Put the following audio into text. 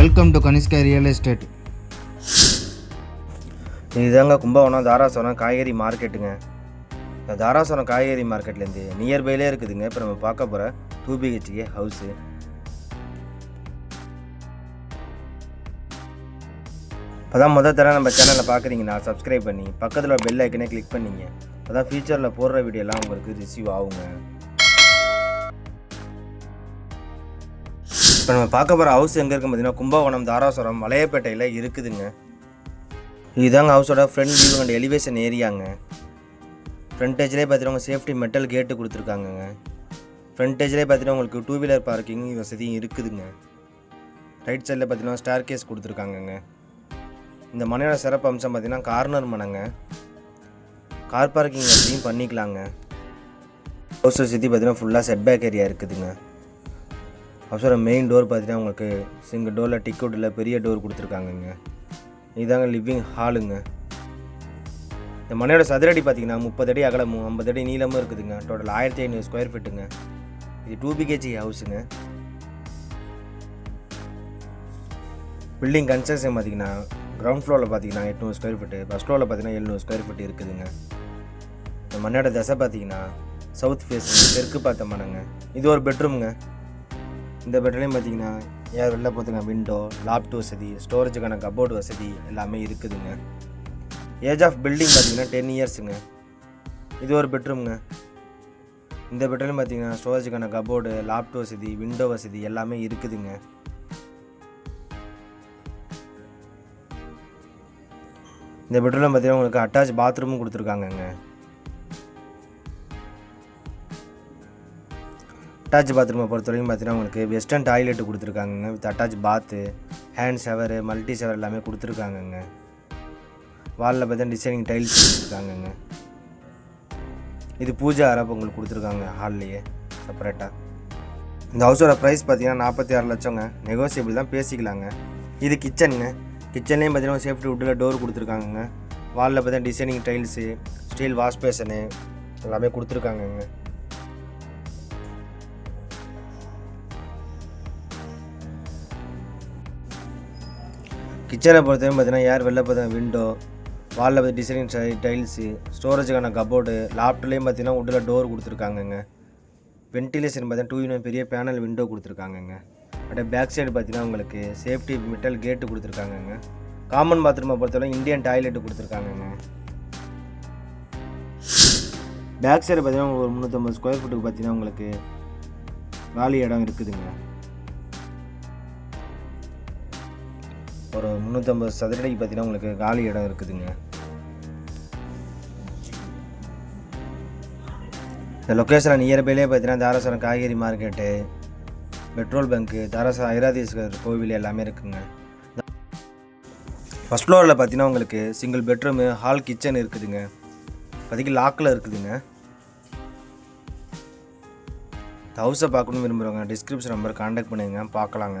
Welcome to Kanishka real estate இதுதாங்க கும்பகோணம் தாராசுரம் காய்கறி மார்க்கெட்டுங்க. இந்த தாராசுரம் காய்கறி மார்க்கெட்லேருந்து நியர்பைலே இருக்குதுங்க. இப்போ நம்ம பார்க்க போகிற டூ பிஹெச்கே ஹவுஸு. இப்போ தான் முதல் தடவை நம்ம சேனலில் பார்க்குறீங்கன்னா சப்ஸ்கிரைப் பண்ணி பக்கத்தில் பெல் ஐக்கனே கிளிக் பண்ணிங்க. அப்போ தான் ஃபியூச்சரில் போடுற வீடியோலாம் உங்களுக்கு ரிசீவ் ஆகுங்க. இப்போ நம்ம பார்க்க போகிற ஹவுஸ் எங்கே இருக்குது பார்த்தீங்கன்னா கும்பகோணம் தாராசுரம் மலையப்பேட்டையில் இருக்குதுங்க. இதுதாங்க ஹவுஸோட ஃப்ரண்ட் வியூ அண்ட் எலிவேஷன் ஏரியாங்க ஃப்ரண்டேஜ்லேயே பார்த்தீங்கன்னா சேஃப்டி மெட்டல் கேட்டு கொடுத்துருக்காங்கங்க. ஃப்ரண்டேஜ்லேயே பார்த்தீங்கன்னா உங்களுக்கு டூ வீலர் பார்க்கிங் வசதியும் இருக்குதுங்க. ரைட் சைடில் பார்த்தீங்கன்னா ஸ்டார் கேஸ் கொடுத்துருக்காங்கங்க. இந்த மனையோட சிறப்பு அம்சம் பார்த்தீங்கன்னா கார்னர் மனைங்க. கார் பார்க்கிங் வசதியும் பண்ணிக்கலாங்க. ஹவுஸை சுற்றி பார்த்தீங்கன்னா ஃபுல்லாக செட் பேக் ஏரியா இருக்குதுங்க. ஹவுஸோட மெயின் டோர் பார்த்தீங்கன்னா உங்களுக்கு சிங்கிள் டோரில் டிக்கெட்டில் பெரிய டோர் கொடுத்துருக்காங்கங்க. இதாங்க லிவிங் ஹாலுங்க இந்த மனையோட சதுரடி பார்த்தீங்கன்னா முப்பது அடி அகலமும் ஐம்பது அடி நீளமும் இருக்குதுங்க. டோட்டல் ஆயிரத்தி ஐநூறு ஸ்கொயர் ஃபீட்டுங்க இது டூ பிகேஜி ஹவுஸுங்க பில்டிங் கன்ஸ்ட்ரக்ஷன் பார்த்தீங்கன்னா கிரவுண்ட் ஃப்ளோரில் பார்த்தீங்கன்னா எட்நூறு ஸ்கொயர் ஃபீட்டு ஃபஸ்ட் ஃப்ளோரில் பார்த்தீங்கன்னா எழுநூறு ஸ்கொயர் ஃபீட் இருக்குதுங்க. இந்த மண்ணோட தசை பார்த்தீங்கன்னா சவுத் ஃபேஸ் தெற்கு பார்த்த மனங்க இது ஒரு பெட்ரூம்ங்க இந்த பெட்ரோலையும் பார்த்தீங்கன்னா ஏர் வெளில போத்துங்க விண்டோ லாப்ட் வசதி ஸ்டோரேஜுக்கான கபோர்டு வசதி எல்லாமே இருக்குதுங்க. ஏஜ் ஆஃப் பில்டிங் பார்த்தீங்கன்னா டென் இயர்ஸுங்க இது ஒரு பெட்ரூம்ங்க இந்த பெட்ரோலையும் பார்த்தீங்கன்னா ஸ்டோரேஜுக்கான கபோர்டு லாப்ட் வசதி விண்டோ வசதி எல்லாமே இருக்குதுங்க. இந்த பெட்ரோலில் பார்த்தீங்கன்னா உங்களுக்கு அட்டாச் பாத்ரூமும் கொடுத்துருக்காங்கங்க. அட்டாச் பாத்ரூமை பொறுத்த வரைக்கும் பார்த்தீங்கன்னா உங்களுக்கு western toilet கொடுத்துருக்காங்கங்க. With attach bath hand shower multi shower எல்லாமே கொடுத்துருக்காங்கங்க. வாலில் பார்த்தீங்கன்னா டிசைனிங் டைல்ஸ் கொடுத்துருக்காங்கங்க. இது பூஜை அரப்பு உங்களுக்கு கொடுத்துருக்காங்க ஹால்லையே செப்பரேட்டாக இந்த ஹவுஸோட ப்ரைஸ் பார்த்தீங்கன்னா நாற்பத்தி ஆறு லட்சங்க. நெகோசியபிள் தான் பேசிக்கலாங்க. இது கிச்சனுங்க கிச்சன்லேயும் பார்த்தீங்கன்னா சேஃப்டி வுட்டில் டோர் கொடுத்துருக்காங்கங்க. வாலில் பார்த்தீங்கன்னா designing tiles steel wash basin எல்லாமே கொடுத்துருக்காங்கங்க. கிச்சனை பொறுத்தவரைக்கும் பார்த்தீங்கன்னா ஏர் வெளில பார்த்தீங்கன்னா விண்டோ வாலில் பார்த்து டிசைனிங் டைல்ஸு ஸ்டோரேஜுக்கான கபோர்டு லாப்ட்லேயும் பார்த்தீங்கன்னா உட்டில் டோர் கொடுத்துருக்காங்கங்க. வென்டிலேஷன் பார்த்தீங்கன்னா டூ யூனியன் பெரிய பேனல் விண்டோ கொடுத்துருக்காங்கங்க. அப்படியே பேக் சைடு பார்த்தீங்கன்னா உங்களுக்கு சேஃப்டி மெட்டல் கேட்டு கொடுத்துருக்காங்கங்க. காமன் பாத்ரூமை பொறுத்தவரை இந்தியன் டாய்லெட்டு கொடுத்துருக்காங்கங்க. பேக் சைடு பார்த்தீங்கன்னா ஒரு முந்நூற்றம்பது ஸ்கொயர் ஃபீட்டுக்கு பார்த்தீங்கன்னா உங்களுக்கு காலி இடம் இருக்குதுங்க. ஒரு முந்நூற்றம்பது சதுரடிக்கு பார்த்தீங்கன்னா உங்களுக்கு காலி இடம் இருக்குதுங்க. இந்த லொக்கேஷனில் நியர்பைலே பார்த்தீங்கன்னா தாராசுரம் காய்கறி market petrol bunk Darasuram Airatheeswarar கோவில் எல்லாமே இருக்குங்க. ஃபஸ்ட் ஃப்ளோரில் பார்த்தீங்கன்னா உங்களுக்கு சிங்கிள் பெட்ரூமு ஹால் கிச்சன் இருக்குதுங்க. இப்போதைக்கு லாக்கில் இருக்குதுங்க. இந்த ஹவுஸை பார்க்கணும்னு விரும்புகிறவங்க டிஸ்கிரிப்ஷன் நம்பர் காண்டாக்ட் பண்ணுங்க பார்க்கலாங்க.